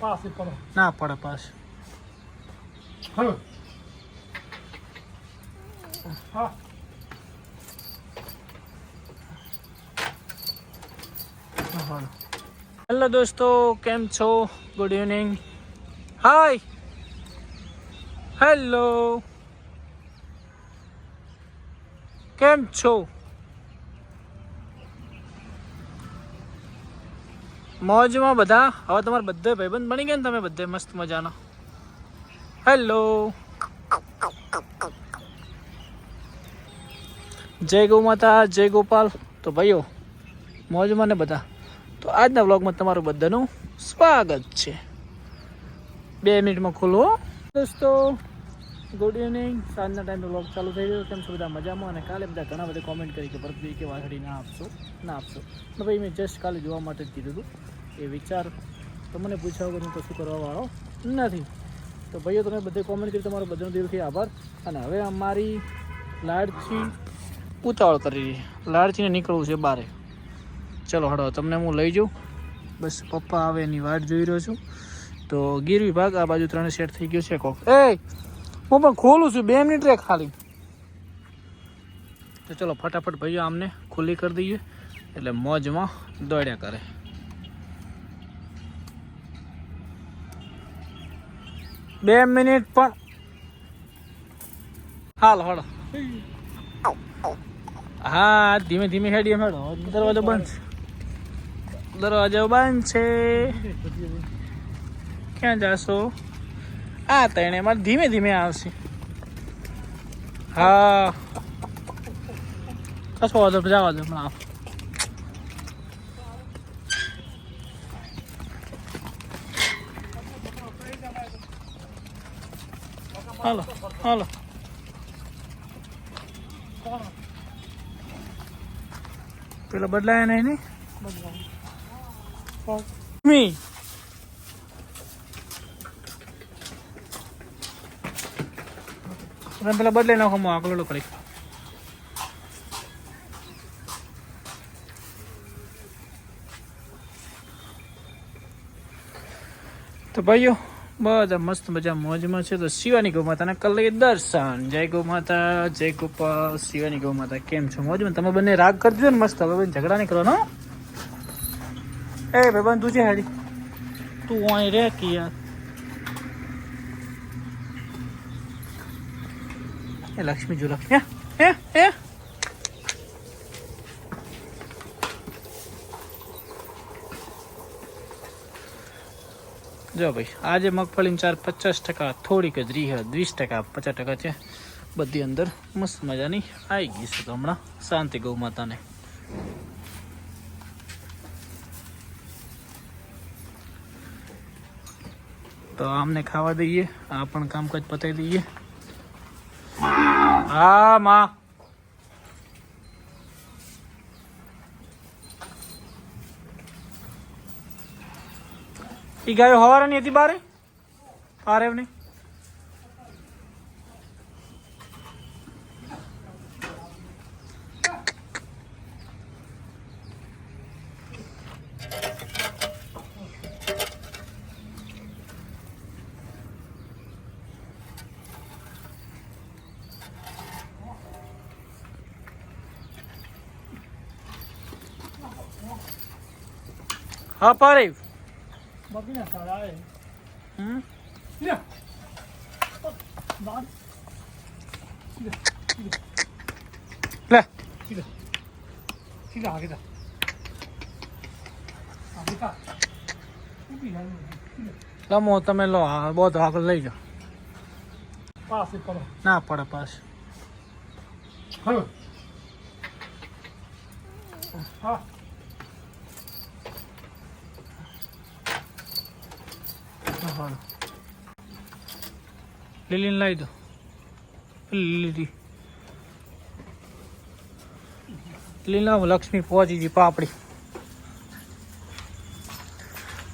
પાસે પડો. ના પડે પાસ. હલો. હા. હેલો દોસ્તો કેમ છો? ગુડ ઇવનિંગ હાય હેલો કેમ છો? મોજમાં બધા? હવે તમારે બધે ભાઈબંધ બની ગયા ને તમે બધે મસ્ત મજાનો. હેલો જય ગૌ માતા, જય ગોપાલ. તો ભાઈઓ, મોજમાં ને બધા. તો આજના વ્લોગમાં તમારું બધાનું સ્વાગત છે. બે મિનિટમાં ખોલો, હો. દોસ્તો ગુડ ઇવનિંગ સાંજના ટાઈમે બ્લોગ ચાલુ થઈ ગયો. કેમ છો બધા મજામાં? અને કાલે બધા ઘણા બધા કોમેન્ટ કરી કે ભરતભાઈ કે વાઘડી, ના આપશો? ના આપશો. તો ભાઈ મેં જસ્ટ કાલે જોવા માટે જ કીધું હતું. એ વિચાર તમને પૂછ્યા વગર હું કશું કરવા વાળો નથી. તો ભાઈઓ, તમે બધે કોમેન્ટ કરી તમારો બધાનો દિલથી આભાર. અને હવે અમારી લાડથી ઉતાવળ કરી રહી લાડથીને નીકળવું છે બારે. ચલો હડો, તમને હું લઈ જાઉં. બસ, પપ્પા આવે એની વાટ જોઈ રહ્યો છું. તો ગીર વિભાગ, આ બાજુ ત્રણ સેટ થઈ ગયો છે કોક. એ! હું પણ ખોલું છું, બે મિનિટ રે ખાલી. તો ચલો, ફટાફટ ભાઈઓ આમને ખુલ્લી કરી દઈએ. એટલે મોજમાં દોડ્યા કરે. બે મિનિટ પણ. હાલ હળો હા, ધીમે ધીમે હેડીએ મેળો દરવાજો બંધ દરવાજો બંધ છે. ક્યાં જાશો? આ તણે મારે ધીમે ધીમે આવશે. હા. કશો વાંધો નહીં, જવા દો હમણાં. હાલો હાલો. પેલા બદલાયા નહીં ને? મી તમે પેલા બદલાઈ નાખો, હું આકલો કરી તો ભાઈઓ, બધા મસ્ત મજા, મોજમાં છે. તો શિવાની ગૌ માતાના કલઈ દર્શન. જય ગૌ માતા, જય ગોપાલ શિવાની ગૌ માતા, કેમ છો? મોજમાં? તમે બંને રાગ કરજો ને મસ્ત. હવે ઝઘડા નહીં કરવાનો? એ ભાઈ તું છે હાડી તું અહીં રે કે યાર? એ લક્ષ્મી જો લક્ષ્મી હે હે જો ભાઈ, આજે મગફળીની ચાર પચાસ ટકા, થોડીક જ રહી, વીસ ટકા, પચાસ ટકા છે. બધી અંદર મસ્ત મજાની આવી ગઈ છે તો હમણાં શાંતિ ગૌ માતાને. તો આમને ખાવા દઈએ, આ પણ કામકાજ પતાવી દઈએ. હા માં ઈ ગાયો હવારાની હતી બારે? પારેવની હા પારેવ બાકી ના સારા આવે હમ લે બાદ લે સીધા સીધા આગે જા આગે જા ઊભી જાય લમો તમે લો હા બહુ તો આગળ લઈ જાઓ પાસે પડો ના પડે પાસ હલો હા લીલીને લાવી દો. લીલી. લીલા લક્ષ્મી પહોંચી ગઈ પાપડી.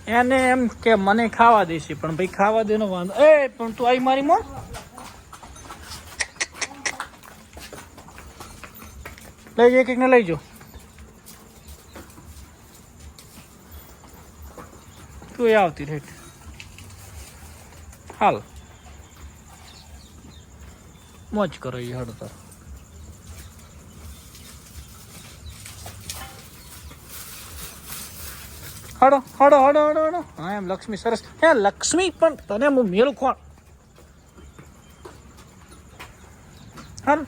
એને એમ કે મને ખાવા દેશે, પણ ભાઈ ખાવા દેનો વાંધો એ, પણ તું આવી મારી મોં. લઈ જાય એક ને લઈ જાઓ તું એ આવતી રેટ હાલ. મોજ કરો એ હડતર હડો હડો હડો હડો હડો. હા એમ લક્ષ્મી સરસ. હે લક્ષ્મી પણ તને હું મેળું કોણ હાલ.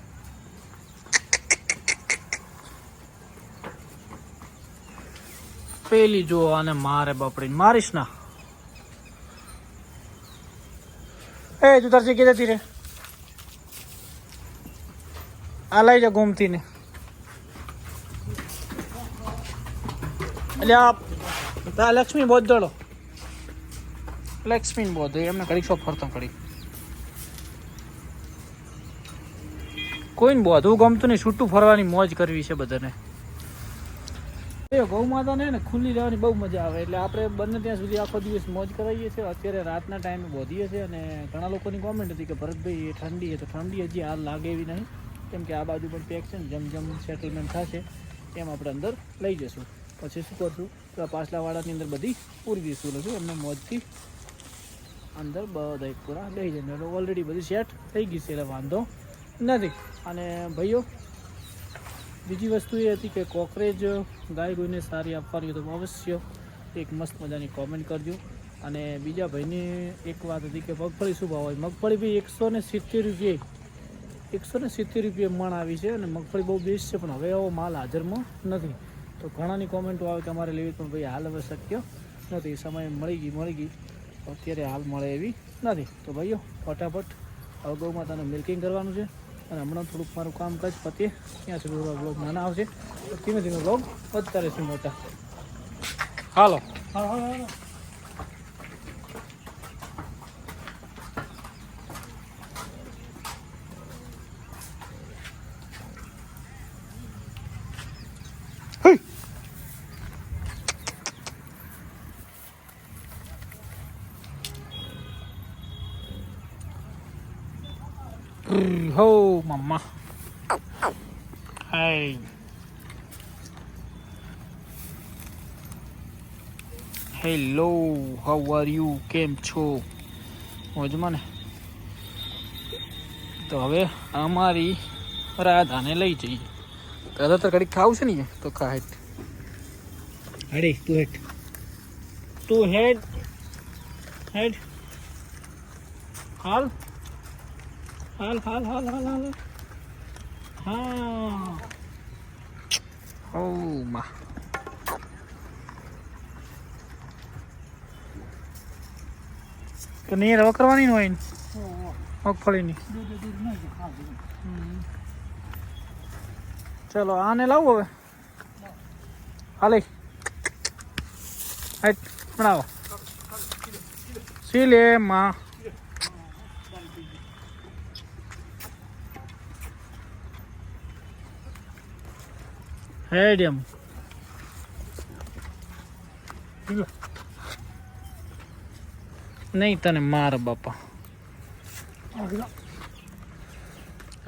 પેલી જો આને મારે બાપડી મારીશ ના. એ, તું તાર જગ્યા જતી રે આ લઈ જા ગોમતી ને એટલે લક્ષ્મી બોધ દોડો. લક્ષ્મી બોધ એમને કરી શોપ ફરતો ઘડી કોઈને બોધવું ગમતું નહીં. છૂટું ફરવાની મોજ કરવી છે બધાને. એ ગૌ માતાને ને ખુલ્લી રહેવાની બહુ મજા આવે. એટલે આપણે બંને ત્યાં સુધી આખો દિવસ મોજ કરાવીએ છીએ. અત્યારે રાતના ટાઈમે બોધીએ છીએ અને ઘણા લોકોની કોમેન્ટ હતી કે ભરતભાઈ એ ઠંડી છે, તો ઠંડી હજી હાલ લાગે એવી નહીં. કેમ કે આ બાજુ પણ પેક છે ને જેમ જેમ સેટલમેન્ટ થશે. એમ આપણે અંદર લઈ જશું. પછી શું કરશું? તો આ પાછલાવાળાની અંદર બધી પૂરી દઈશું. લઈશું એમને મોજથી અંદર બધા પૂરા લઈ જઈને. ઓલરેડી બધી સેટ થઈ ગઈ છે, એટલે વાંધો નથી. અને ભાઈઓ બીજી વસ્તુ એ હતી કે કોકરેજ ગાય ગોઈને સારી આપવાની તો અવશ્ય એક મસ્ત મજાની કોમેન્ટ કરજો. અને બીજા ભાઈની એક વાત હતી કે મગફળી શું ભાવ હોય? મગફળી બી એકસો ને સિત્તેર રૂપિયે, એકસો ને સિત્તેર રૂપિયે મણ આવી છે અને મગફળી બહુ બેસ્ટ છે, પણ હવે એવો માલ હાજરમાં નથી. તો ઘણાની કોમેન્ટો આવે કે અમારે લેવી પણ ભાઈ હાલ હવે શક્ય નથી. સમય મળી ગઈ મળી ગઈ. અત્યારે હાલ મળે એવી નથી. તો ભાઈઓ, ફટાફટ હવે ગૌ માતાનું મિલ્કિંગ કરવાનું છે. અને હમણાં થોડુંક મારું કામ કચ પતે. ત્યાં સુધી થોડા બ્લોગ નાના આવશે. તો ધીમે ધીમે બ્લોગ વધતા રહેશે મોટા હાલો. હા હા. હા હો મમ્મા hi hello how are you કેમ છો મોજમાં ને તો હવે અમારી રાધાને લઈ જઈએ. રાધા તો કડીક ખાવું છે ને તો ખા હેઠ. હડી તું હેઠ. તું હેડ હેડ હાલ. હાલ હાલ હાલ હાલ હાલ. હા. ઓ માં તો નહીં રવા કરવાની હોય ને? મગફળીની ચલો, આને લાવો હવે? હાલે. હાઈટ બનાવો. સી લે માં હેડિયમ નહીં તને માર બાપા.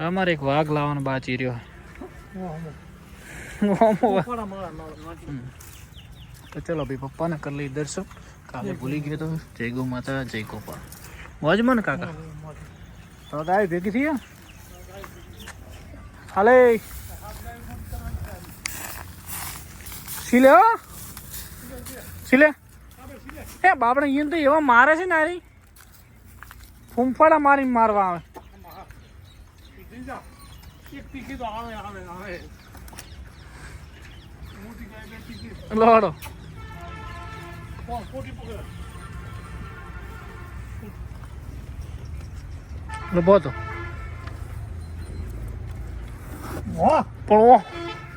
અમારે એક વાઘ લાવવાનો બાચી રહ્યો. તો ચલો ભાઈ, પપ્પાને કરી લઈ દર્શન. કાલે ભૂલી ગયો તો જય ગૌ માતા, જય ગોપાલ મોજમાં કાકા. તો ગાય ભેગી થઈ હાલે. સિલે હો. સિલે એ બાપડે અહીંયા તો એવા મારે છે ને આરી ફૂંફાડા મારીને મારવા આવે. લોડો ઊભો તો. પણ ઓ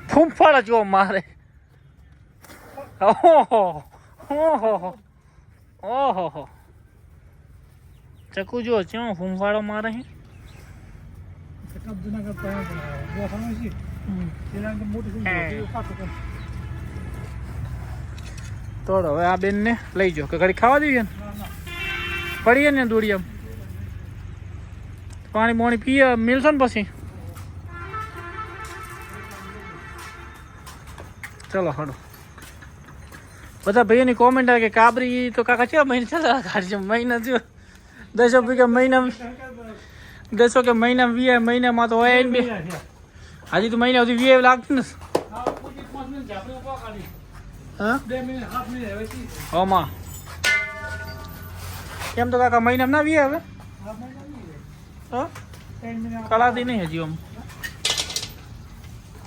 ફૂંફાડા જો મારે. ઓહો ઓહો ઓહો ચકુ જો ચેવો ફૂંફાડો મારે હે કપ જુના કપ પાયા બનાવ્યા જો સામે છે એના અંદર મોટી થઈ હે. ગઈ કાઢો કાઢો. તો હવે આ બેનને લઈ જાઓ કે ઘડી ખાવા દઈએ ને ના ના પડીએ ને દોડી એમ પાણી પાણી પીએ મિલશે ને પછી ચલો હડો બધા ભાઈઓની કોમેન્ટ આવે કે કાબરી તો કાકા છે મહિને ચાલે? કાઢજો મહિના જો દસો કે મહિના દસો કે મહિના વીએ મહિનામાં તો હોય ને બે. હજી તો મહિના સુધી વીએ લાગતું ને હા? હોમાં કેમ તો કાકા મહિનામાં ના વીએ હવે હા? કળાતી નહીં હજી આમ.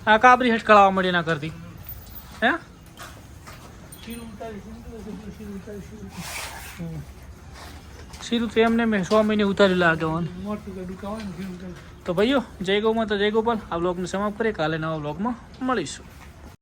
આ કાબરી હેઠ કળાવા મળી ના કરતી હે? સીરું તો એમને મેં સો મહિને ઉતારી લાગે તો ભાઈઓ, જય ગૌ તો જય ગોપાલ. આ બ્લોગને સમાપ્ત કરીએ. કાલે નવા બ્લોગમાં મળીશું.